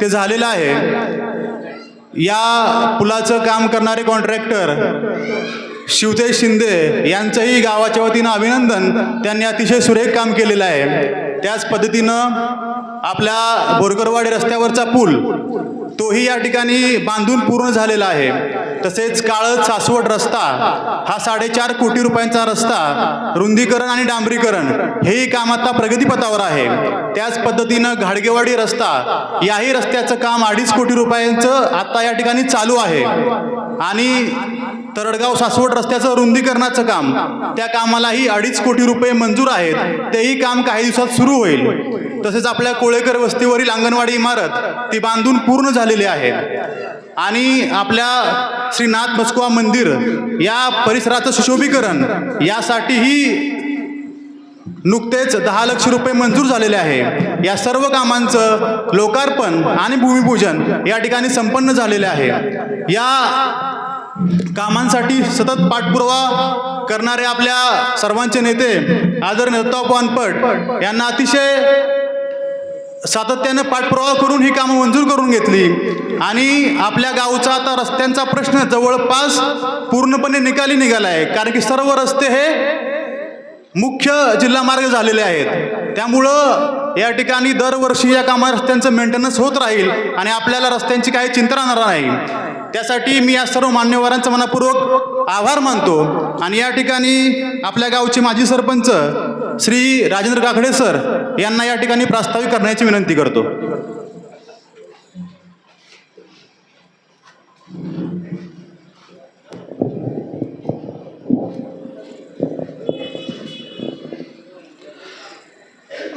ते झालेलं आहे. या पुलाचं काम करणारे कॉन्ट्रॅक्टर शिवतेज शिंदे यांचंही गावाच्या वतीनं अभिनंदन. त्यांनी अतिशय सुरेख काम केलेलं आहे. त्याच पद्धतीनं आपल्या बोरकरवाडी रस्त्यावरचा पूल तोही या ठिकाणी बांधून पूर्ण झालेला आहे. तसेच काळत सासवड रस्ता हा साडेचार कोटी रुपयांचा रस्ता रुंदीकरण आणि डांबरीकरण हेही काम आता प्रगतीपथावर आहे. त्याच पद्धतीनं घाडगेवाडी रस्ता याही रस्त्याचं काम अडीच कोटी रुपयांचं आता या ठिकाणी चालू आहे. आणि तरडगाव सासवड रस्त्याचं रुंदीकरणाचं काम त्या कामालाही अडीच कोटी रुपये मंजूर आहेत. तेही काम काही दिवसात सुरू होईल. तसेच आपल्या कोळेकर वस्तीवरील अंगणवाडी इमारत ती बांधून पूर्ण झालेले आहे आणि आपल्या श्रीनाथ मस्कुवा मंदिर या परिसराचं सुशोभीकरण यासाठीही नुकतेच दहा लक्ष रुपये मंजूर झालेले आहे. या सर्व कामांचं लोकार्पण आणि भूमिपूजन या ठिकाणी संपन्न झालेले आहे. या कामांसाठी सतत पाठपुरावा करणारे आपल्या सर्वांचे नेते आदरणीय दत्ता पानपट यांना अतिशय सातत्यानं पाठपुरावा करून ही कामं मंजूर करून घेतली. आणि आपल्या गावचा आता रस्त्यांचा प्रश्न जवळपास पूर्णपणे निकाली निघाला आहे. कारण की सर्व रस्ते हे मुख्य जिल्हा मार्ग झालेले आहेत. त्यामुळं या ठिकाणी दरवर्षी या कामा रस्त्यांचं मेंटेनन्स होत राहील आणि आपल्याला रस्त्यांची काही चिंता राहणार नाही. त्यासाठी मी या सर्व मान्यवरांचा मनापूर्वक आभार मानतो. आणि या ठिकाणी आपल्या गावचे माजी सरपंच श्री राजेंद्र काकडे सर यांना या ठिकाणी प्रास्ताविक करण्याची विनंती करतो.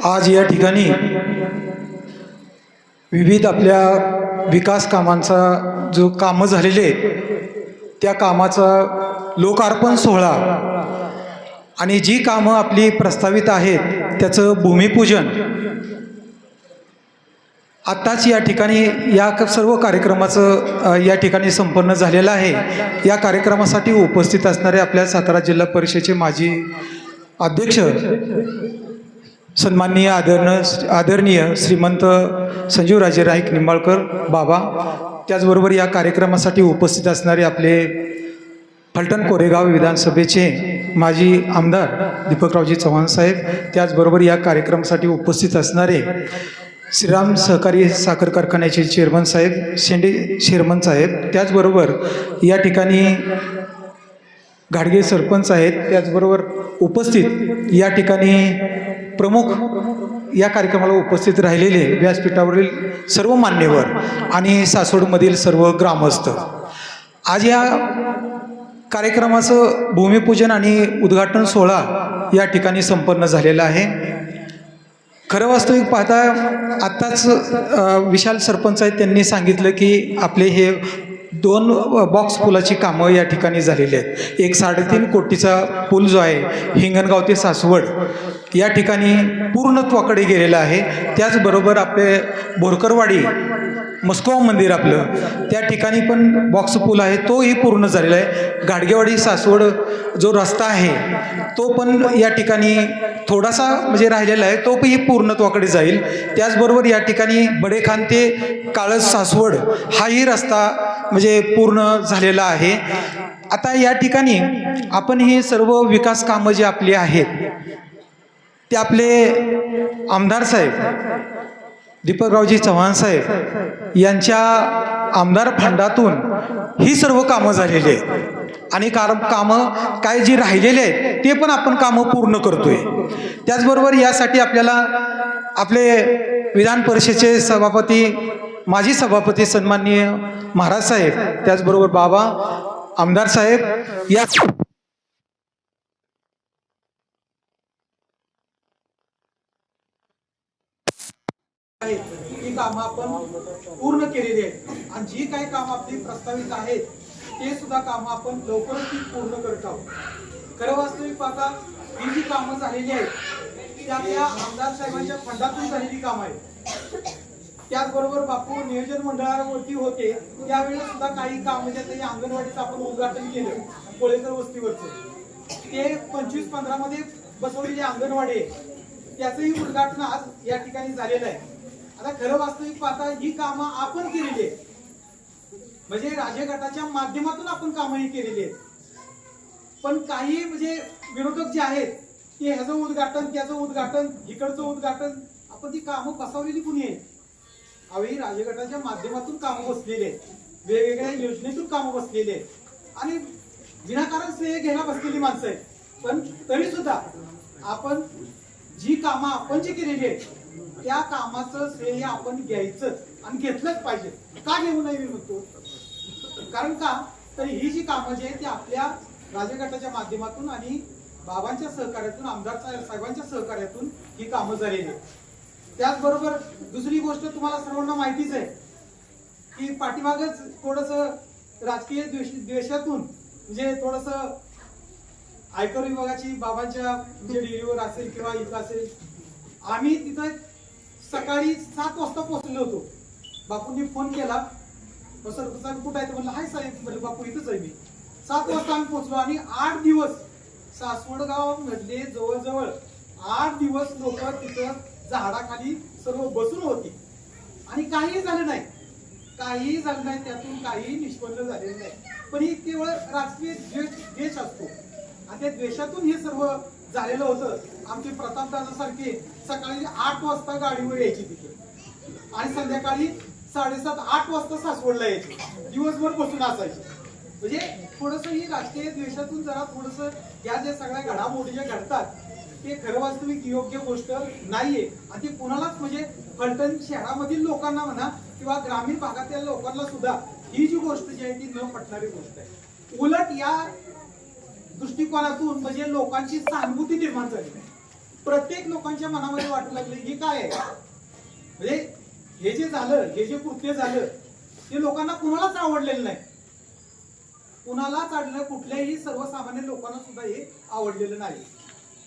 आज या ठिकाणी विविध आपल्या विकास कामांचा जो कामं झालेले त्या कामाचा लोकार्पण सोहळा आणि जी कामं आपली प्रस्तावित आहेत त्याचं भूमिपूजन. आत्ताच या ठिकाणी या सर्व कार्यक्रमाचं या ठिकाणी संपन्न झालेलं आहे. या कार्यक्रमासाठी उपस्थित असणारे आपल्या सातारा जिल्हा परिषदेचे माजी अध्यक्ष सन्माननीय आदरण आदरणीय श्रीमंत संजीवराजे राईक निंबाळकर बाबा त्याचबरोबर या कार्यक्रमासाठी उपस्थित असणारे आपले फलटण कोरेगाव विधानसभेचे माजी आमदार दीपकरावजी चव्हाण साहेब त्याचबरोबर या कार्यक्रमासाठी उपस्थित असणारे श्रीराम सहकारी साखर कारखान्याचे चेअरमन साहेब शेंडे शेरमन साहेब त्याचबरोबर या ठिकाणी घाडगे सरपंच आहेत त्याचबरोबर उपस्थित या ठिकाणी प्रमुख या कार्यक्रमाला उपस्थित राहिलेले व्यासपीठावरील सर्व मान्यवर आणि सासवडमधील सर्व ग्रामस्थ. आज या कार्यक्रमाचं भूमिपूजन आणि उद्घाटन सोहळा या ठिकाणी संपन्न झालेला आहे. खरं वास्तविक पाहता आत्ताच विशाल सरपंच आहेत त्यांनी सांगितलं की आपले हे दोन बॉक्स पुलाची कामं या ठिकाणी झालेली आहेत. एक साडेतीन कोटीचा पूल जो आहे हिंगणगाव ते सासवड या ठिकाणी पूर्णत्वाकडे गेलेला आहे. त्याचबरोबर आपले बोरकरवाडी मस्को मंदिर आपलं. त्या ठिकाणी पण बॉक्स पूल आहे तोही पूर्ण झालेला आहे. गाडगेवाडी सासवड जो रस्ता आहे तो पण या ठिकाणी थोडासा म्हणजे राहिलेला आहे तोही पूर्णत्वाकडे जाईल. त्याचबरोबर या ठिकाणी बडेखान ते काळस सासवड हाही रस्ता म्हणजे पूर्ण झालेला आहे. आता या ठिकाणी आपण ही सर्व विकास कामं जी आपली आहेत ते आपले आमदार साहेब दीपकरावजी चव्हाण साहेब यांच्या आमदार फंडातून ही सर्व कामं झालेली आहेत. आणि कार कामं काय जी राहिलेली आहेत ते पण आपण कामं पूर्ण करतोय. त्याचबरोबर यासाठी आपल्याला आपले विधान परिषदेचे सभापती माजी सभापती सन्माननीय महाराज साहेब त्याचबरोबर बाबा आमदार साहेब या आहेत ती कामं आपण पूर्ण केलेली आहेत. आणि जी काही कामं आपली प्रस्तावित आहेत ते सुद्धा कामं आपण लवकरच ती पूर्ण करत आहोत. खरं वास्तविक पाहता ही जी कामं झालेली आहेत ती आपल्या आमदार साहेबांच्या फंडातून झालेली कामं आहेत. त्याचबरोबर बापू नियोजन मंडळावरती होते त्यावेळेला सुद्धा काही काम म्हणजे अंगणवाडीचं आपण उद्घाटन केलं कोळेकर वस्तीवरचं. ते पंचवीस पंधरा मध्ये बसवलेली अंगणवाडी आहे. त्याचंही उद्घाटन आज या ठिकाणी झालेलं आहे. आता खरं वास्तविक पाहता ही कामं आपण केलेली आहेत. म्हणजे राजगटाच्या माध्यमातून आपण कामं ही केलेली आहेत. पण काही म्हणजे विरोधक जे आहेत की ह्याचं उद्घाटन त्याचं उद्घाटन इकडचं उद्घाटन आपण ती कामं बसवलेली कुणी आहेत? अवेळी राजगटाच्या माध्यमातून कामं बसलेली आहेत. वेगवेगळ्या योजनेतून कामं बसलेली आहेत. आणि विनाकारण श्रेय घ्यायला बसलेली माणसं आहेत. पण तरी सुद्धा आपण जी कामं आपण जी केलेली आहेत त्या कामाचं श्रेय आपण घ्यायचं आणि घेतलंच पाहिजे. का घेऊ नये मी म्हणतो? कारण का? तर ही जी कामं जी आहेत ती आपल्या राजगटाच्या माध्यमातून आणि बाबांच्या सहकार्यातून आमदार साहेब- साहेबांच्या सहकार्यातून ही कामं झालेली आहेत. त्याचबरोबर दुसरी गोष्ट तुम्हाला सर्वांना माहितीच आहे की पाठीमागच थोडस राजकीय द्वेषातून म्हणजे थोडस आयकर विभागाची बाबांच्या म्हणजे असेल किंवा इथं असेल आम्ही तिथं सकाळी सात वाजता पोहोचलो होतो. बापूंनी फोन केला. हो सर साहेब कुठं आहे? तर म्हणलं हाय साहेब. म्हणलं बापू इथंच आहे मी. सात वाजता आम्ही पोहोचलो आणि आठ दिवस सासवडगाव मधले जवळजवळ आठ दिवस लोक तिथं झाडाखाली सर्व बसून होती. आणि काहीही झालं नाही. काहीही झालं नाही त्यातून काहीही निष्पन्न झालेलं नाही. पण ही केवळ राजकीय द्वेष द्वेष असतो. आणि त्या द्वेषातून हे सर्व झालेलं होतं. आमचे प्रतापदादा सारखे सकाळी आठ वाजता गाडीवर यायची तिथे. आणि संध्याकाळी साडेसात आठ वाजता सासवडला यायचे. दिवसभर बसून असायचे. म्हणजे थोडस ही राजकीय द्वेषातून जरा थोडस या ज्या सगळ्या घडामोडी ज्या घडतात ते खरं वास्तविक योग्य गोष्ट नाहीये. आणि ती कुणालाच म्हणजे फलटण शहरामधील लोकांना म्हणा किंवा ग्रामीण भागातल्या लोकांना सुद्धा ही जी गोष्ट जी आहे ती न पटणारी गोष्ट आहे. उलट या दृष्टिकोनातून म्हणजे लोकांची सहानुभूती निर्माण झाली. नाही प्रत्येक लोकांच्या मनामध्ये वाटू लागले हे काय आहे? म्हणजे हे जे झालं हे जे कृत्य झालं ते लोकांना कुणालाच आवडलेलं नाही. कुणालाच आढळलं कुठल्याही सर्वसामान्य लोकांना सुद्धा हे आवडलेलं नाही.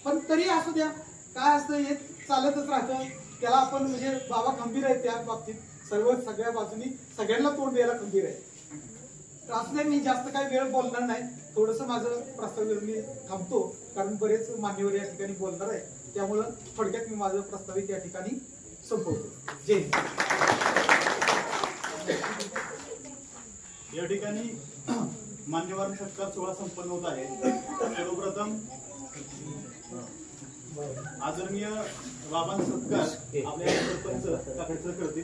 पण तरी असू द्या काय असतं हे चालतच राहतं. त्याला आपण म्हणजे बाबा खंबीर आहेत त्या बाबतीत. सर्व सगळ्या बाजूनी सगळ्यांना तोंड द्यायला खंबीर आहे. तर असं मी जास्त काही वेळ बोलणार नाही. थोडस माझं प्रस्ताव मी थांबतो. कारण बरेच मान्यवर या ठिकाणी बोलणार आहे त्यामुळं थोडक्यात मी माझं प्रस्तावित या ठिकाणी संपवतो. जय हिंद. या ठिकाणी मान्यवर सत्कार सोहळा संपन्न होत आहे. सर्वप्रथम आदरणीय बाबांचा सत्कार आपल्या सरपंच करतील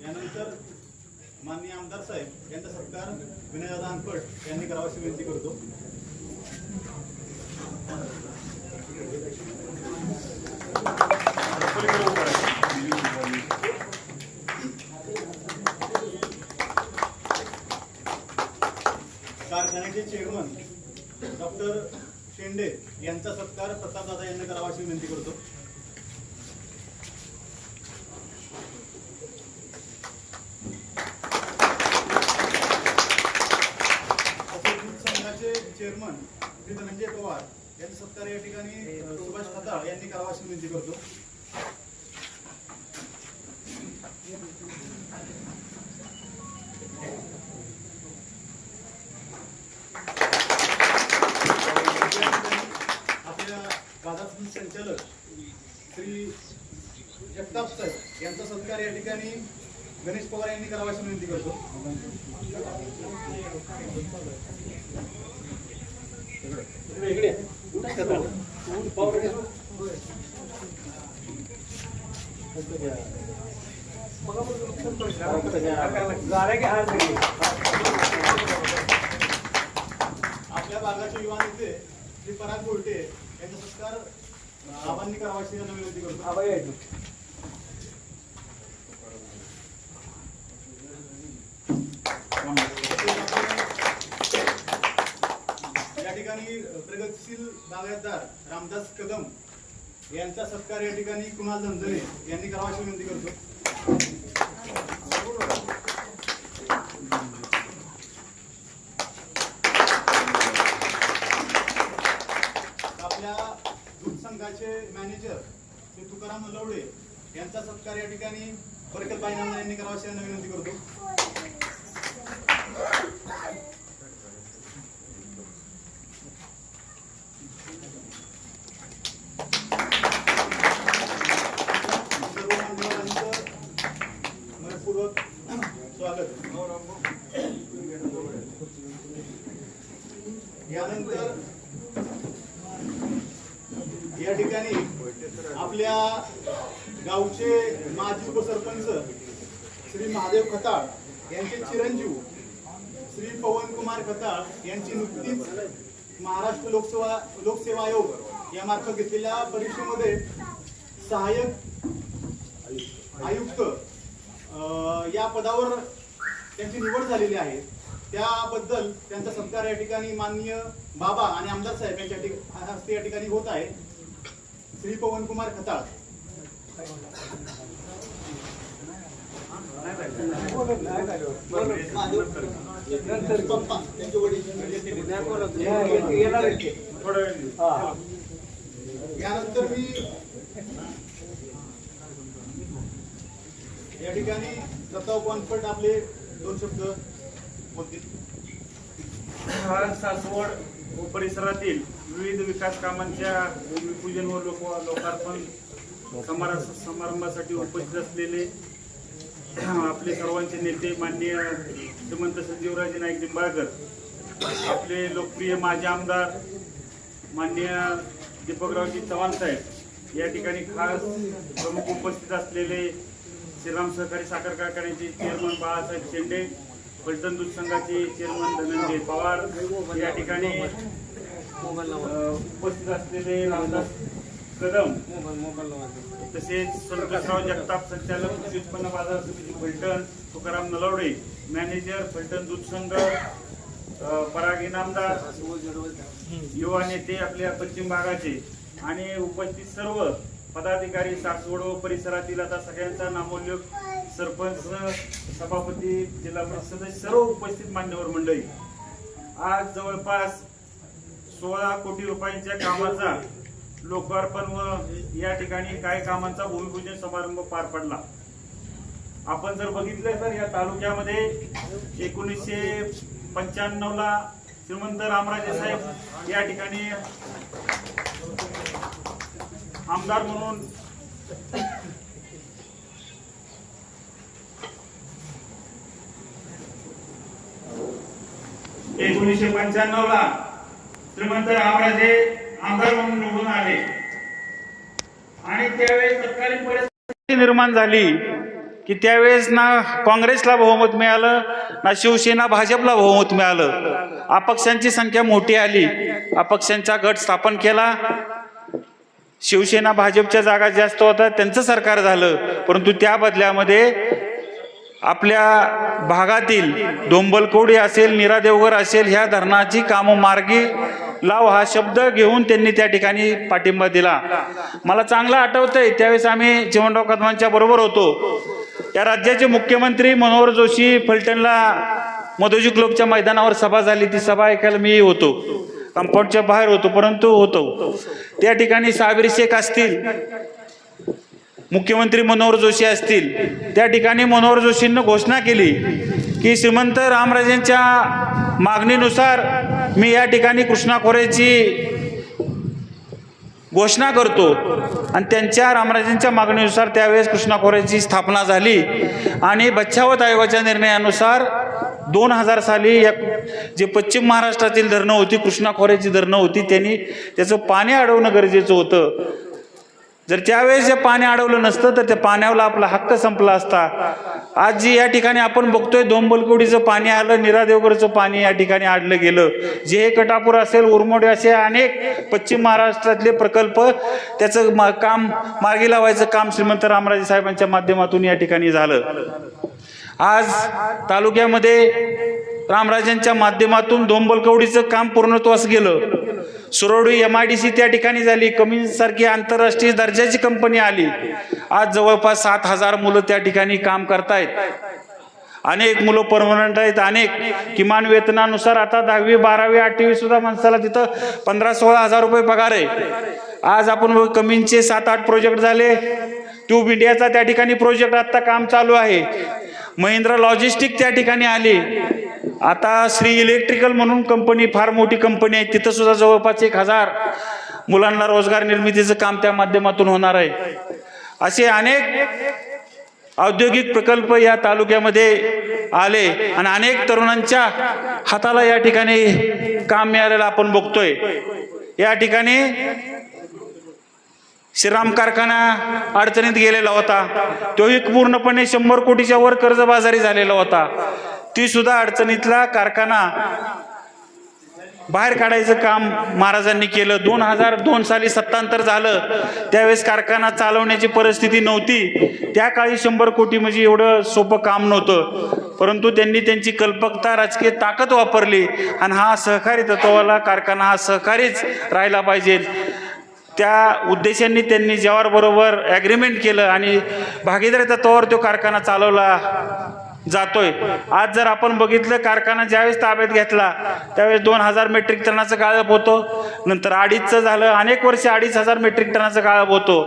यानंतर माननीय आमदार साहेब यांचा सत्कार विनयदादा अंकट यांनी करावा अशी विनंती करतो कारखान्याचे चेअरमन डॉक्टर शेंडे यांचा सत्कार प्रतापदादा यांनी करावा अशी विनंती करतो तसेच दूध संघाचे चेअरमन श्री धनंजय पवार यांचा सत्कार या ठिकाणी अ, सुभाष खताळ यांनी करावा अशी विनंती करतो आपल्या बाजारातील संचालक श्री जगताप साहेब यांचा सत्कार या ठिकाणी गणेश पवार यांनी करावा अशी विनंती करतो आपल्या भागाचे युवा नेते श्री पराग गोलटे यांचा सत्कार आबांनी करावा अशी विनंती करतो. या प्रगतशील बागायतदार रामदास कदम यांचा सत्कार या ठिकाणी कुणाल झंझरे यांनी करावा अशी विनंती करतो. आपल्या दूध संघाचे मॅनेजर श्री तुकाराम लवडे यांचा सत्कार या ठिकाणी बरकत बाई यांनी करावा अशी विनंती करतो. घेतलेल्या परीक्षेमध्ये सहाय्यक आयुक्त या पदावर त्यांची निवड झालेली आहे. त्याबद्दल त्यांचा सत्कार या ठिकाणी माननीय बाबा आणि आमदार साहेब यांच्या हस्ते या ठिकाणी होत आहे. श्री पवन कुमार खताळ. पप्पा त्यांचे वडील. त्यानंतर मी या ठिकाणी दत्ताव कॉन्फर्ट आपले दोन शब्द बोलतील. सासवड परिसरातील विविध विकास कामांच्या भूमिपूजन व लोक लोकार्पण समार समारंभासाठी उपस्थित असलेले आपले सर्वांचे नेते माननीय श्रीमंत संजीवराजे नाईक निंबाळकर आपले लोकप्रिय माजी आमदार माननीय दीपकरावजी चव्हाण साहेब या ठिकाणी खास प्रमुख उपस्थित असलेले श्रीराम सहकारी साखर कारखान्याचे चेअरमन बाळासाहेब शेंडे फलटण दूध संघाचे चेअरमन धनंजय पवार या ठिकाणी उपस्थित असलेले रामदास कदम तसेच संतोषराव जगताप संचालक कृषी उत्पन्न बाजार समिती फलटण तुकाराम नलवडे मॅनेजर फलटण दूध संघ पराग इनामदार युवा नेते आपल्या पश्चिम भागाचे आणि उपस्थित सर्व पदाधिकारी सासवड व परिसरातील आता सगळ्यांचा नामोल्लेख सरपंच सभापती जिल्हा परिषद सर्व उपस्थित मान्यवर मंडळी. आज जवळपास सोळा कोटी रुपयांच्या कामाचा लोकार्पण व या ठिकाणी काही कामांचा भूमिपूजन समारंभ पार पडला. आपण जर बघितलं तर या तालुक्यामध्ये एकोणीसशे पंच्याण्णव ला श्रीमंत रामराजे साहेब या ठिकाणी आमदार म्हणून एकोणीसशे पंच्याण्णव ला श्रीमंत रामराजे आमदार म्हणून निवडून आले. आणि त्यावेळी तत्कालीन परिस्थिती निर्माण झाली. की त्यावेळेस ना काँग्रेसला बहुमत मिळालं ना शिवसेना भाजपला बहुमत मिळालं. अपक्षांची संख्या मोठी आली. अपक्षांचा गट स्थापन केला. शिवसेना भाजपच्या जागा जास्त होता त्यांचं सरकार झालं. परंतु त्या बदल्यामध्ये आपल्या भागातील डोंबलकोडी असेल नीरा देवघर असेल ह्या धरणाची कामं मार्गी लाव हा शब्द घेऊन त्यांनी त्या ठिकाणी पाठिंबा दिला. मला चांगलं आठवतंय त्यावेळेस आम्ही चिमणराव कदमांच्या बरोबर होतो. या राज्याचे मुख्यमंत्री मनोहर जोशी फलटणला मधोजी क्लबच्या मैदानावर सभा झाली. ती सभा ऐकायला मी होतो. कंपाऊंडच्या बाहेर होतो परंतु होतो. त्या ठिकाणी साबिर शेख असतील मुख्यमंत्री मनोहर जोशी असतील त्या ठिकाणी मनोहर जोशींनी घोषणा केली की श्रीमंत रामराजेंच्या मागणीनुसार मी या ठिकाणी कृष्णा खोरेची घोषणा करतो. आणि त्यांच्या रामराजेंच्या मागणीनुसार त्यावेळेस कृष्णा खोऱ्याची स्थापना झाली. आणि बच्छावत आयोगाच्या निर्णयानुसार दोन हजार साली या जे पश्चिम महाराष्ट्रातील धरणं होती कृष्णा खोऱ्याची धरणं होती त्यांनी त्याचं पाणी अडवणं गरजेचं होतं. जर त्यावेळेस जे पाणी अडवलं नसतं तर त्या पाण्याला आपला हक्क संपला असता. आज जी या ठिकाणी आपण बघतोय दोंबलकोडीचं पाणी आलं निरादेवगडचं पाणी या ठिकाणी आडलं गेलं. जे हे कटापूर असेल उरमोडे असे अनेक पश्चिम महाराष्ट्रातले प्रकल्प त्याचं मा- काम मार्गी लावायचं काम श्रीमंत रामराजे साहेबांच्या माध्यमातून या ठिकाणी झालं. आज तालुक्यामध्ये रामराजांच्या माध्यमातून दोंबलकवडीचं काम पूर्णत्वास गेलं. Surwadi M I D C त्या ठिकाणी झाली. कमीसारखी आंतरराष्ट्रीय दर्जाची कंपनी आली. आज जवळपास सात हजार मुलं त्या ठिकाणी काम करतायत. अनेक मुलं परमनंट आहेत. अनेक किमान वेतनानुसार आता दहावी बारावी आठवी सुद्धा माणसाला तिथं पंधरा सोळा हजार रुपये पगार आहे. आज आपण बघ, कमींचे सात आठ प्रोजेक्ट झाले. ट्यूब इंडियाचा त्या ठिकाणी प्रोजेक्ट आत्ता काम चालू आहे. महिंद्रा लॉजिस्टिक त्या ठिकाणी आली. आता श्री इलेक्ट्रिकल म्हणून कंपनी फार मोठी कंपनी आहे. तिथं सुद्धा जवळपास एक हजार मुलांना रोजगार निर्मितीचं काम त्या माध्यमातून होणार आहे. असे अनेक औद्योगिक प्रकल्प या तालुक्यामध्ये आले आणि अनेक तरुणांच्या हाताला या ठिकाणी काम मिळालेलं आपण बघतोय. या ठिकाणी श्रीराम कारखाना अडचणीत गेलेला होता. तोही पूर्णपणे शंभर कोटीच्या वर कर्जबाजारी झालेला होता. ती सुद्धा अडचणीतला कारखाना बाहेर काढायचं काम महाराजांनी केलं. दोन हजार दोन साली सत्तांतर झालं. त्यावेळेस कारखाना चालवण्याची परिस्थिती नव्हती. त्या काळी शंभर कोटी म्हणजे एवढं सोपं काम नव्हतं. परंतु त्यांनी त्यांची कल्पकता राजकीय ताकद वापरली आणि हा सहकारी तत्वाला कारखाना हा सहकारीच राहिला पाहिजे. त्या उद्देशांनी त्यांनी जवाहरबरोबर ॲग्रीमेंट केलं आणि भागीदारी तत्वावर तो कारखाना चालवला. जातोय. आज जर आपण बघितलं कारखाना ज्यावेळेस ताब्यात घेतला त्यावेळेस दोन हजार मेट्रिक टनाचं गाळप होतं. नंतर अडीचचं झालं अनेक वर्षे अडीच हजार मेट्रिक टनाचं गाळप होतो.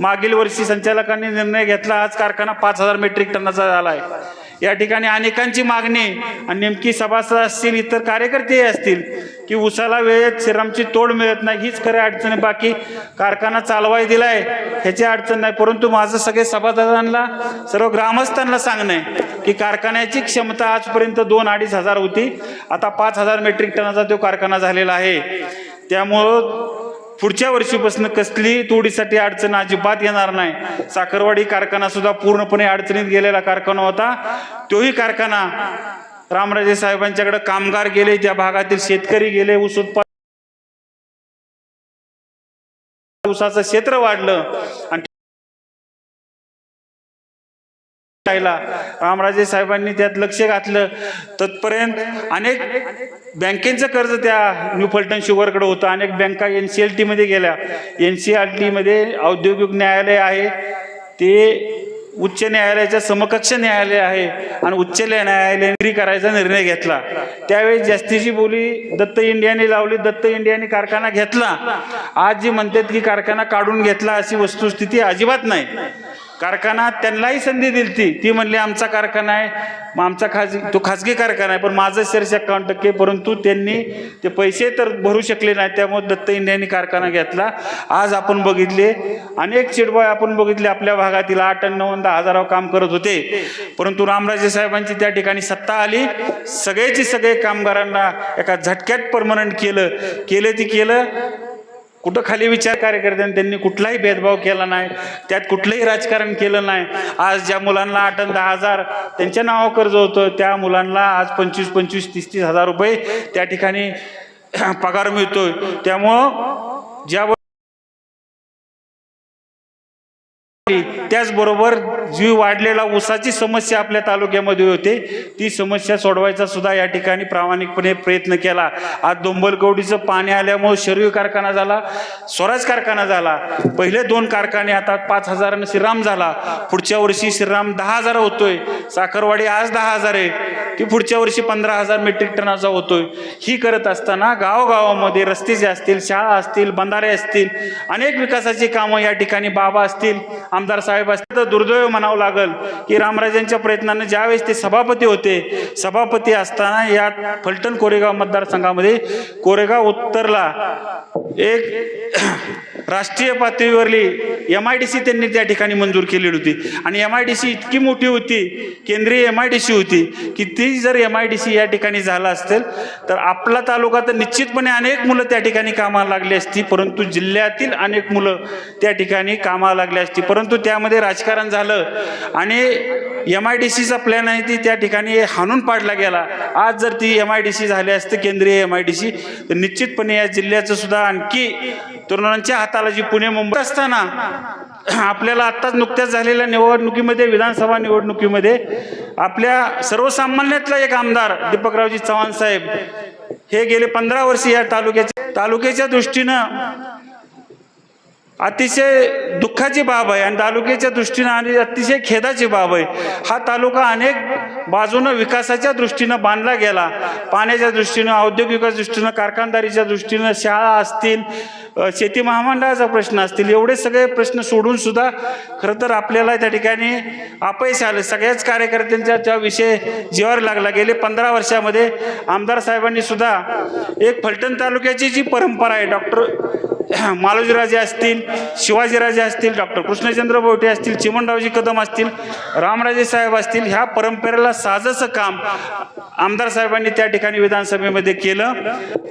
मागील वर्षी संचालकांनी निर्णय घेतला आज कारखाना पाच हजार मेट्रिक टनाचा झाला आहे या ठिकाणी अनेकांची मागणी आणि नेमकी सभासद असतील इतर कार्यकर्ते असतील की उसाला वेळेत श्रीरामची तोड मिळत नाही हीच खरी अडचण आहे. बाकी कारखाना चालवाय दिलाय ह्याची अडचण नाही. परंतु माझं सगळे सभासदांना सर्व ग्रामस्थांना सांगणं आहे की कारखान्याची क्षमता आजपर्यंत दोन अडीच हजार होती. आता पाच हजार मेट्रिक टनाचा तो कारखाना झालेला आहे. त्यामुळं पुढच्या वर्षीपासून कसली तोडीसाठी अडचण अजिबात येणार नाही. साखरवाडी कारखाना सुद्धा पूर्णपणे अडचणीत गेलेला कारखाना होता. तोही कारखाना रामराजे साहेबांच्याकडे कामगार गेले त्या भागातील शेतकरी गेले ऊस उत्पादन ऊसाचं क्षेत्र वाढलं आणि राहिला रामराजे साहेबांनी त्यात लक्ष घातलं. तत्पर्यंत अनेक बँकेचं कर्ज त्या न्यू फलटण शुगरकडे होतं. अनेक बँका एन सी एल टीमध्ये गेल्या. एन सी एल टीमध्ये औद्योगिक न्यायालय आहे. ते उच्च न्यायालयाच्या समकक्ष न्यायालय आहे आणि उच्च न्यायालयाने करायचा निर्णय घेतला. त्यावेळी जास्तीची बोली दत्त इंडियाने लावली. दत्त इंडियाने कारखाना घेतला. आज जी म्हणतात की कारखाना काढून घेतला अशी वस्तुस्थिती अजिबात नाही. कारखाना त्यांनाही संधी दिली ती ती म्हणली आमचा कारखाना आहे. मग आमचा खाजगी तो खाजगी कारखाना आहे पण माझं शेअर्स अकाउंट टक्के परंतु त्यांनी ते पैसे तर भरू शकले नाही त्यामुळे दत्त इंडियानी कारखाना घेतला. आज आपण बघितले अनेक चिडबॉय आपण बघितले आपल्या भागातील आठ आणि नऊ दहा हजारावर काम करत होते. परंतु रामराजे साहेबांची त्या ठिकाणी सत्ता आली. सगळेची सगळे कामगारांना एका झटक्यात परमनंट केलं. केलं ती केलं. कुठं खाली विचार कार्यकर्त्यांनी त्यांनी कुठलाही भेदभाव केला नाही त्यात कुठलंही राजकारण केलं नाही. आज ज्या मुलांना आठ आणि दहा हजार त्यांच्या नावावर कर्ज होतं त्या मुलांना आज पंचवीस पंचवीस तीस तीस हजार रुपये त्या ठिकाणी पगार मिळतोय. त्यामुळं ज्या त्याचबरोबर जी वाढलेला ऊसाची समस्या आपल्या तालुक्यामध्ये होते. ती समस्या सोडवायचा सुद्धा या ठिकाणी प्रामाणिकपणे प्रयत्न केला. आज दोंबलकवडीचं पाणी आल्यामुळे शरीर कारखाना झाला स्वराज कारखाना झाला. पहिले दोन कारखाने आता पाच हजारानं श्रीराम झाला. पुढच्या वर्षी श्रीराम दहा हजार होतोय. साखरवाडी आज दहा हजार आहे. ती पुढच्या वर्षी पंधरा हजार मेट्रिक टनाचा होतोय. ही करत असताना गावोगावामध्ये रस्ते जे असतील शाळा असतील बंधारे असतील अनेक विकासाची कामं या ठिकाणी बाबा असतील. आमदार साहेब असते तर दुर्दैव म्हणावं लागल की रामराजांच्या प्रयत्नानं ज्यावेळेस ते सभापती होते सभापती असताना या फलटण कोरेगाव मतदारसंघामध्ये कोरेगाव उत्तरला एक राष्ट्रीय पातळीवरली एम आय डी सी त्यांनी त्या ठिकाणी मंजूर केलेली होती. आणि एम आय डी सी इतकी मोठी होती केंद्रीय एम आय डी सी होती की ती जर एम आय डी सी या ठिकाणी झाला असेल तर आपला तालुका तर निश्चितपणे अनेक मुलं त्या ठिकाणी कामाला लागली असती परंतु जिल्ह्यातील अनेक मुलं त्या ठिकाणी कामाला लागली असती परंतु परंतु त्यामध्ये राजकारण झालं आणि एम आय डी सीचा प्लॅन आहे ती त्या ठिकाणी हाणून पाडला गेला. आज जर ती एम आय डी सी झाली असते केंद्रीय एम आय डी सी तर निश्चितपणे या जिल्ह्याचं सुद्धा आणखी तरुणांच्या हाताला जी पुणे मुंबई असताना आपल्याला आत्ताच नुकत्याच झालेल्या निवडणुकीमध्ये विधानसभा निवडणुकीमध्ये आपल्या सर्वसामान्यातला एक आमदार दीपकरावजी चव्हाण साहेब हे गेले पंधरा वर्ष या तालुक्याच्या तालुक्याच्या दृष्टीनं अतिशय दुःखाची बाब आहे आणि तालुक्याच्या दृष्टीनं आणि अतिशय खेदाची बाब आहे. हा तालुका अनेक बाजूनं विकासाच्या दृष्टीनं बांधला गेला. पाण्याच्या दृष्टीनं औद्योगिक दृष्टीनं कारखानदारीच्या दृष्टीनं शाळा असतील शेती महामंडळाचा प्रश्न असतील एवढे सगळे प्रश्न सोडून सुद्धा खरं तर आपल्याला त्या ठिकाणी अपयश आलं. सगळ्याच कार्यकर्त्यांच्या त्या विषय जीवावर लागला गेले पंधरा वर्षामध्ये आमदार साहेबांनी सुद्धा एक फलटण तालुक्याची जी परंपरा आहे डॉक्टर मालोजीराजे असतील शिवाजीराजे असतील डॉक्टर कृष्णचंद्र बोटे असतील चिमणरावजी कदम असतील रामराजे साहेब असतील ह्या परंपरेला साजसं काम आमदार साहेबांनी त्या ठिकाणी विधानसभेमध्ये केलं.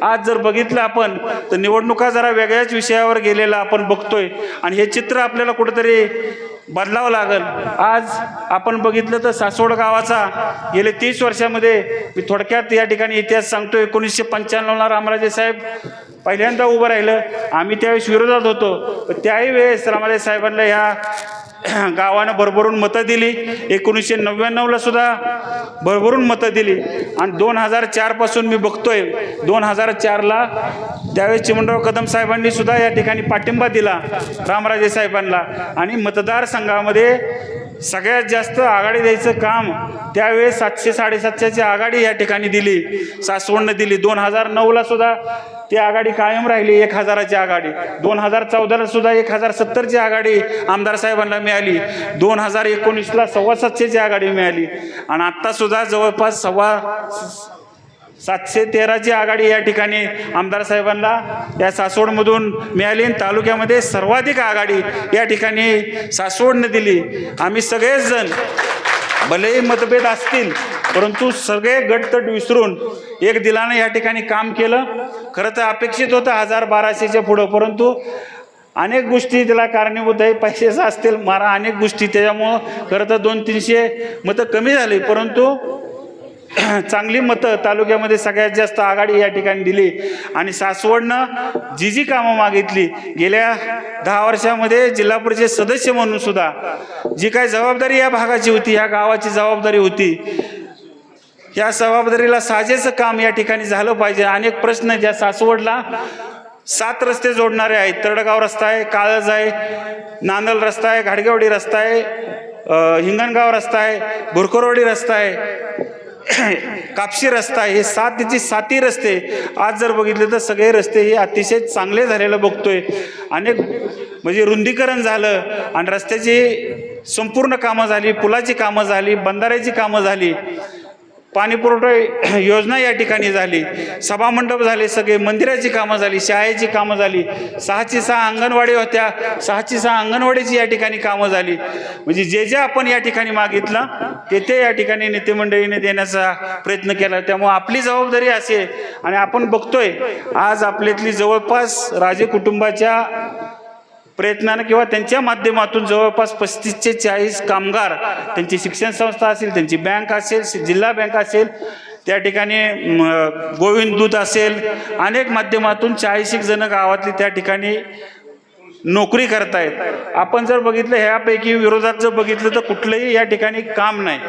आज जर बघितलं आपण तर निवडणुका जरा वेगळ्याच विषयावर गेलेला आपण बघतोय आणि हे चित्र आपल्याला कुठंतरी बदलावं लागल. आज आपण बघितलं तर सासवड गावाचा गेले तीस वर्षामध्ये मी थोडक्यात या ठिकाणी इतिहास सांगतो एकोणीसशे पंच्याण्णवला रामराजे साहेब पहिल्यांदा उभं राहिलं. आम्ही त्यावेळेस विरोधात होतो. त्याही वेळेस रामाले साहेबांना ह्या गावानं भरभरून मतं दिली. एकोणीसशे नव्याण्णवला सुद्धा भरभरून मतं दिली. आणि दोन हजार चारपासून मी बघतोय. दोन हजार चारला त्यावेळेस चिमणराव कदम साहेबांनी सुद्धा या ठिकाणी पाठिंबा दिला रामराजे साहेबांना. आणि मतदारसंघामध्ये सगळ्यात जास्त आघाडी द्यायचं काम त्यावेळेस सातशे साडेसातशेची आघाडी या ठिकाणी दिली. सासवडनं दिली. दोन हजार नऊला सुद्धा ती आघाडी कायम राहिली एक हजाराची आघाडी. दोन हजार चौदाला सुद्धा एक हजार सत्तरची आघाडी आमदार साहेबांना मिळाली. दोन हजार एकोणीसला सव्वा सातशेची आघाडी मिळाली. आणि आत्तासुद्धा जवळपास सव्वा सातशे तेराची आघाडी या ठिकाणी आमदार साहेबांना या सासवडमधून मिळाली तालुक्यामध्ये सर्वाधिक आघाडी या ठिकाणी सासवडनं दिली. आम्ही सगळेच जण भलेही मतभेद असतील परंतु सगळे गटतट विसरून एक दिलानं या ठिकाणी काम केलं. खरं तर अपेक्षित होतं हजार बाराशेच्या पुढं परंतु अनेक गोष्टी त्याला कारणीभूत आहे. पैशाचं असतील मारा अनेक गोष्टी. त्याच्यामुळं खरं तर दोन तीनशे मतं कमी झाली परंतु चांगली मतं तालुक्यामध्ये सगळ्यात जास्त आघाडी या ठिकाणी दिली. आणि सासवडनं जी जी कामं मागितली गेल्या दहा वर्षामध्ये जिल्हा परिषद सदस्य म्हणून सुद्धा. जी काय जबाबदारी या भागाची होती या गावाची जबाबदारी होती. या जबाबदारीला साजेचं काम या ठिकाणी झालं पाहिजे. अनेक प्रश्न ज्या सासवडला सात रस्ते जोडणारे आहेत. तरडगाव रस्ता आहे काळज आहे नांदल रस्ता आहे घाडगेवाडी रस्ता आहे हिंगणगाव रस्ता आहे भुरकरवाडी रस्ता आहे. कापशी रस्ता आहे. हे सात तिची साती रस्ते. आज जर बघितले तर सगळे रस्ते हे अतिशय चांगले झालेलं बघतोय. अनेक म्हणजे रुंदीकरण झालं आणि रस्त्याची संपूर्ण कामं झाली पुलाची कामं झाली बंधाऱ्याची कामं झाली. पाणीपुरवठा योजना या ठिकाणी झाली. सभामंडप झाले सगळे मंदिराची कामं झाली शाळेची कामं झाली. सहाची सहा अंगणवाडी होत्या. सहाची सहा अंगणवाडीची या ठिकाणी कामं झाली. म्हणजे जे जे आपण या ठिकाणी मागितलं ते ते या ठिकाणी नेते मंडळीने देण्याचा प्रयत्न केला. त्यामुळे आपली जबाबदारी असे आणि आपण बघतोय आज आपल्यातली जवळपास राजे कुटुंबाच्या प्रयत्नानं किंवा त्यांच्या माध्यमातून जवळपास पस्तीसचे चाळीस कामगार त्यांची शिक्षण संस्था असेल त्यांची बँक असेल जिल्हा बँक असेल त्या ठिकाणी गोविंद दूत असेल अनेक माध्यमातून चाळीस एक जण गावातली त्या ठिकाणी नोकरी करतायत. आपण जर बघितलं ह्यापैकी विरोधात जर बघितलं तर कुठलंही या ठिकाणी काम नाही.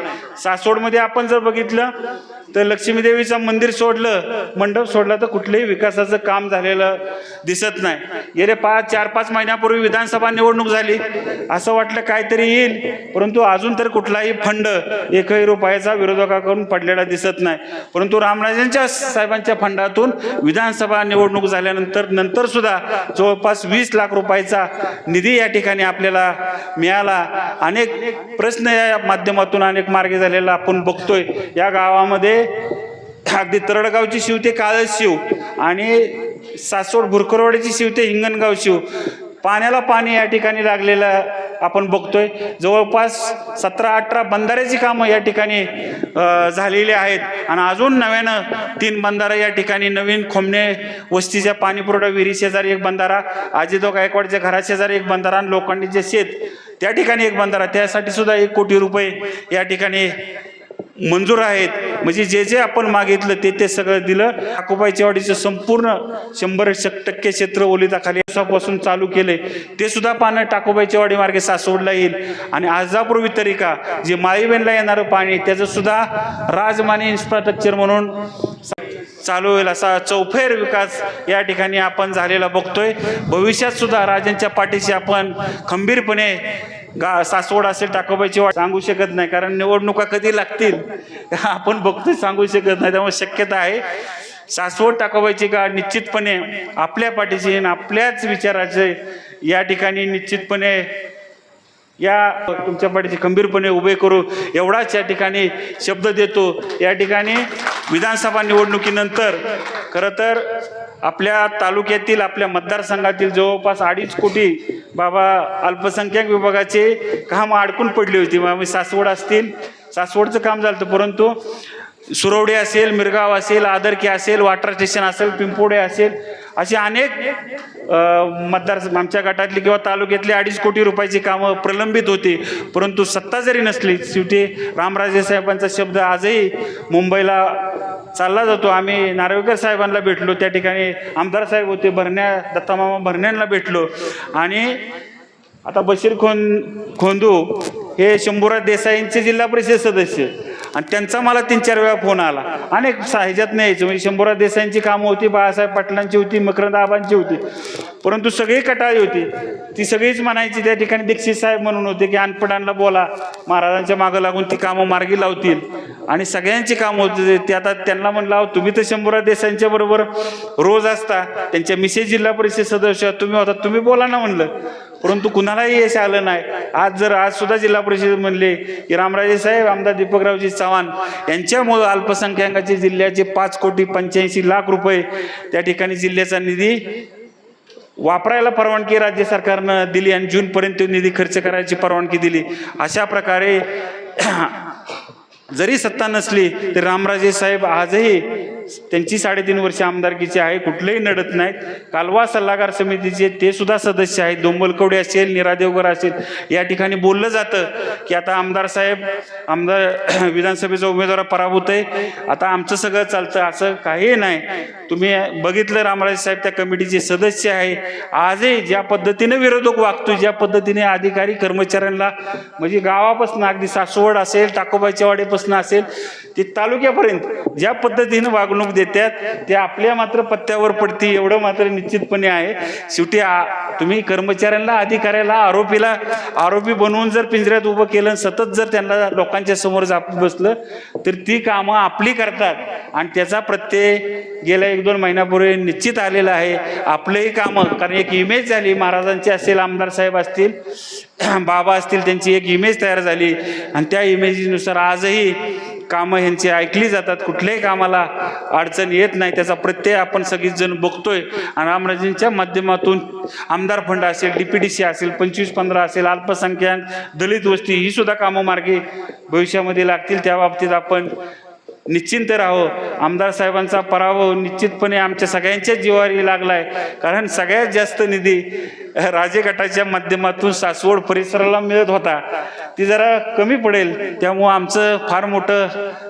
सासवडमध्ये आपण जर बघितलं तर लक्ष्मीदेवीचं मंदिर सोडलं मंडप सोडला तर कुठलंही विकासाचं काम झालेलं दिसत नाही. गेले पाच चार पाच महिन्यापूर्वी विधानसभा निवडणूक झाली. असं वाटलं काहीतरी येईल परंतु अजून तर कुठलाही फंड एकही रुपयाचा विरोधकाकडून पडलेला दिसत नाही. परंतु रामराजांच्या साहेबांच्या फंडातून विधानसभा निवडणूक झाल्यानंतर नंतर सुद्धा जवळपास वीस लाख रुपयाचा निधी या ठिकाणी आपल्याला मिळाला. अनेक प्रश्न या माध्यमातून अनेक मार्गे झालेला आपण बघतोय. या गावामध्ये अगदी तरडगावची शिव ते काळज शिव. आणि सासवड भुरकरवाडीची शिव ते हिंगणगाव शिव. पाण्याला पाणी या ठिकाणी लागलेलं आपण बघतोय. जवळपास सतरा अठरा बंधाऱ्याची कामं या ठिकाणी झालेली आहेत. आणि अजून नव्यानं तीन बंधारा या ठिकाणी नवीन खोमणे वस्तीच्या पाणीपुरवठा विहिरी शेजारी एक बंधारा आजीदो गायकवाडच्या घराशेजारी एक बंधारा आणि लोखंडीचे शेत त्या ठिकाणी एक बंधारा. त्यासाठी सुद्धा एक कोटी रुपये या ठिकाणी मंजूर आहेत. म्हणजे जे जे आपण मागितलं ते ते सगळं दिलं. आकोबाईच्या वाडीचं संपूर्ण शंभर टक्के क्षेत्र ओलिताखाली पासून चालू केले. ते सुद्धा पाणी टाकोबाईच्या मार्गे सासवडला येईल. आणि आजापूर वितरिका जे माळीबेनला येणारं पाणी त्याचं सुद्धा राजमानी इन्फ्रास्ट्रक्चर म्हणून चालू होईल असा चौफेर विकास या ठिकाणी आपण झालेला बघतोय. भविष्यात सुद्धा राजांच्या पाठीशी आपण खंबीरपणे गा सासवड असेल टाकोबाईची वाट सांगू शकत नाही कारण निवडणुका कधी लागतील आपण बघतोय सांगू शकत नाही. त्यामुळे शक्यता आहे. सासवड टाकोबाईची गाड निश्चितपणे आपल्या पाठीशी आणि आपल्याच विचाराचे या ठिकाणी निश्चितपणे या तुमच्या पाठीशी खंबीरपणे उभे करू एवढाच या ठिकाणी शब्द देतो. या ठिकाणी विधानसभा निवडणुकीनंतर खरं तर आपल्या तालुक्यातील आपल्या मतदारसंघातील जवळपास अडीच कोटी बाबा अल्पसंख्याक विभागाचे काम अडकून पडली होती. मग सासवड असतील सासवडचं काम झालं होतं परंतु सुरवडे असेल मिरगाव असेल आदरकी असेल वाटर स्टेशन असेल पिंपोडे असेल असे अनेक मतदार आमच्या गटातली किंवा तालुक्यातली अडीच कोटी रुपयाची कामं प्रलंबित होती. परंतु सत्ता जरी नसली शेवटी रामराजे साहेबांचा शब्द आजही मुंबईला चालला जातो. आम्ही नारवेकर साहेबांना भेटलो. त्या ठिकाणी आमदार साहेब होते भरण्या दत्तामामा भरण्यांना भेटलो. आणि आता बशीर खोन खोंदू हे शंभूराज देसाईंचे जिल्हा परिषद सदस्य. आणि त्यांचा मला तीन चार वेळा फोन आला. अनेक सा- न्यायचं. यायचं म्हणजे शंभूराज देसाईंची कामं होती बाळासाहेब पाटलांची होती मकरंद आबांची होती. परंतु सगळी कटाळी होती. ती सगळीच म्हणायची त्या ठिकाणी दीक्षित साहेब म्हणून होते की अनपणांना बोला. महाराजांच्या मागं लागून ती कामं मार्गी लावतील. आणि सगळ्यांची कामं होती. ते आता त्यांना म्हणलं तुम्ही तर शंभूराज देसाईंच्या बरोबर रोज असता. त्यांच्या मिसेस जिल्हा परिषद सदस्य तुम्ही होता. तुम्ही बोला ना म्हणलं. परंतु कुणालाही यश आलं नाही. आज जर आज सुद्धा जिल्हा परिषद म्हणले की रामराजे साहेब आमदार दीपकरावजी चव्हाण यांच्यामुळं अल्पसंख्याकाचे जिल्ह्याचे पाच कोटी पंच्याऐंशी लाख रुपये त्या ठिकाणी जिल्ह्याचा निधी वापरायला परवानगी राज्य सरकारनं दिली आणि जूनपर्यंत तो निधी खर्च करायची परवानगी दिली. अशा प्रकारे जरी सत्ता नसली तरी रामराजे साहेब आजही त्यांची साडेतीन वर्ष आमदारकीची आहे कुठलेही नडत नाहीत. कालवा सल्लागार समितीचे ते सुद्धा सदस्य आहेत. दोंबलकवडे असेल निरादेवगर असेल या ठिकाणी बोललं जातं की आता आमदार साहेब आमदार विधानसभेचा उमेदवार पराभूत आहे. आता आमचं सगळं चालतं असं काही नाही. तुम्ही बघितलं रामराजे साहेब त्या कमिटीचे सदस्य आहे. आजही ज्या पद्धतीने विरोधक वागतो ज्या पद्धतीने अधिकारी कर्मचाऱ्यांना म्हणजे गावापासून अगदी सासवड असेल टाकोबाईच्या वाडेपासून असेल ते तालुक्यापर्यंत ज्या पद्धतीने वागणूक देतात ते आपल्या मात्र पत्त्यावर पडते एवढं मात्र निश्चितपणे आहे. शेवटी तुम्ही कर्मचाऱ्यांना अधिकाऱ्याला आरोपीला आरोपी बनवून जर पिंजऱ्यात उभं केलं सतत जर त्यांना लोकांच्या समोर जाप बसलं तर ती कामं आपली करतात. आणि त्याचा प्रत्यय गेल्या एक दोन महिन्यापूर्वी निश्चित आलेला आहे. आपलंही कामं कारण एक इमेज झाली महाराजांची असेल आमदार साहेब असतील बाबा असतील त्यांची एक इमेज तयार झाली. आणि त्या इमेजनुसार आजही कामं ह्यांची ऐकली जातात कुठल्याही कामाला अडचण येत नाही त्याचा प्रत्यय आपण सगळीच जण बघतोय. आणि रामराजेंच्या माध्यमातून आमदार फंड असेल डी पी डी सी असेल पंचवीस पंधरा असेल अल्पसंख्याक दलित वस्ती ही सुद्धा कामं मार्गे भविष्यामध्ये लागतील. त्या बाबतीत आपण निश्चिंत राहो. आमदार साहेबांचा पराभव निश्चितपणे आमच्या सगळ्यांच्या जीवारी लागलाय. कारण सगळ्यात जास्त निधी राजे गटाच्या माध्यमातून सासवड परिसराला मिळत होता. ती जरा कमी पडेल. त्यामुळं आमचं फार मोठं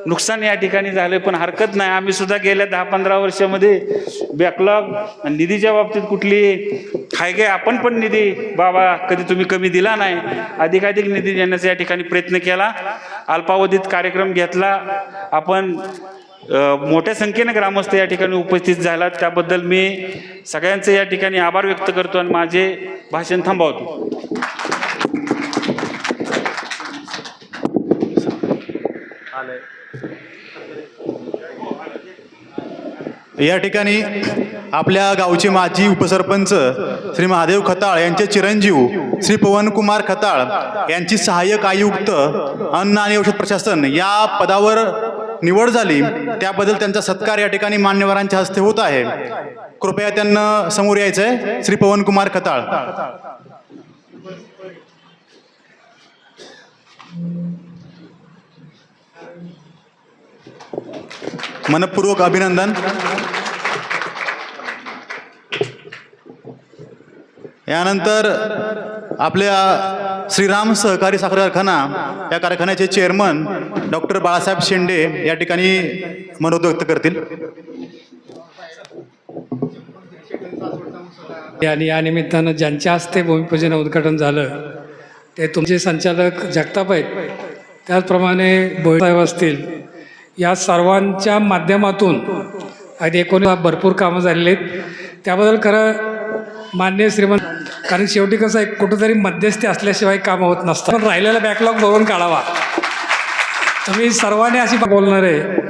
नुकसान या ठिकाणी झालं. पण हरकत नाही. आम्ही सुद्धा गेल्या दहा पंधरा वर्षामध्ये बॅकलॉग निधीच्या बाबतीत कुठली हाय काय आपण पण निधी बाबा कधी तुम्ही कमी दिला नाही. अधिकाधिक निधी देण्याचा या ठिकाणी प्रयत्न केला. अल्पावधीत कार्यक्रम घेतला. आपण मोठ्या संख्येने ग्रामस्थ या ठिकाणी उपस्थित झालात. त्याबद्दल मी सगळ्यांचे या ठिकाणी आभार व्यक्त करतो आणि माझे भाषण थांबवतो. या ठिकाणी आपल्या गावचे माजी उपसरपंच श्री महादेव खताळ यांचे चिरंजीव श्री पवनकुमार खताळ यांची सहाय्यक आयुक्त अन्न आणि औषध प्रशासन या पदावर निवड झाली. त्याबद्दल त्यांचा सत्कार या ठिकाणी मान्यवरांच्या हस्ते होत आहे. कृपया त्यांना समोर यायचं आहे श्री पवनकुमार खताळ. मनपूर्वक अभिनंदन. यानंतर आपल्या श्रीराम सहकारी साखर कारखाना या कारखान्याचे चेअरमन डॉक्टर बाळासाहेब शेंडे या ठिकाणी मनोद व्यक्त करतील. आणि या निमित्तानं ज्यांच्या हस्ते भूमिपूजन उद्घाटन झालं ते तुमचे संचालक जगताप आहेत. त्याचप्रमाणे भोईसाहेब असतील. या सर्वांच्या माध्यमातून आणि एकोणीस भरपूर कामं झालेली आहेत. त्याबद्दल खरं मान्य श्रीमंत कारण शेवटी कसं आहे कुठंतरी मध्यस्थी असल्याशिवाय काम होत नसतं. पण राहिलेला बॅकलॉग बघून काढावा. तुम्ही सर्वांनी अशी बोलणार. आहे